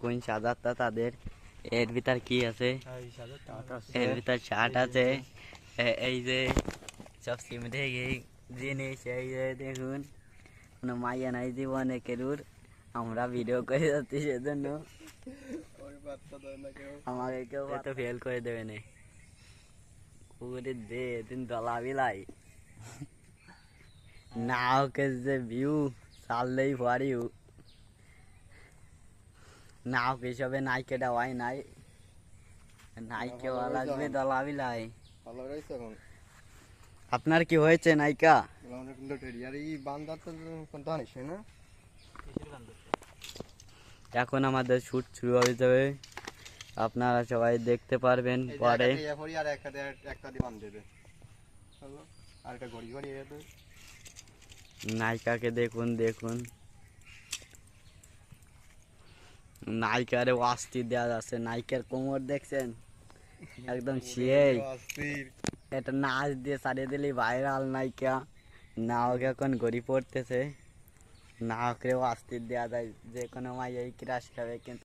কোন তাদের। এর ভিতর কি আছে? এর ভিতর শার্ট আছে। এই যে সব এই জিনিস এই যে দেখুন। কোনো মাইয়া নাই জীবনে কেরুর। আমরা ভিডিও করে যাচ্ছি সেজন্য। আমাকে কেউ তো ফেল করে দেবে না। পুকুরে দে দিন দলা বিলাই নাও কে যে ভিউ চাললেই পারিও নাও কে সবে নাইকেটা হয় নাই। নাইকে লাগবে দলা বিলাই। ভালো রয়েছে এখন। আপনার কি হয়েছে নাইকা? এখন আমাদের শুট শুরু হয়ে যাবে। আপনারা সবাই দেখতে পারবেন পরে। আর দেখুন একটা দিয়ে বান্ধ দেবে হলো আর একটা ঘড়ি ঘড়ি এটা নায়িকাকে দেখুন দেখুন নায়িকারে অস্থির দেওয়া যাচ্ছে নায়িকার কোমর দেখছেন? একদম সেই। এটা নাচ দিয়ে ছাড়িয়ে দিলি ভাইরাল নায়িকা। নায়ক এখন গড়ি পড়তেছে। নায়করেও অস্থির দেওয়া যায় যে কোনো মাই এই ক্রাশ খাবে কিন্তু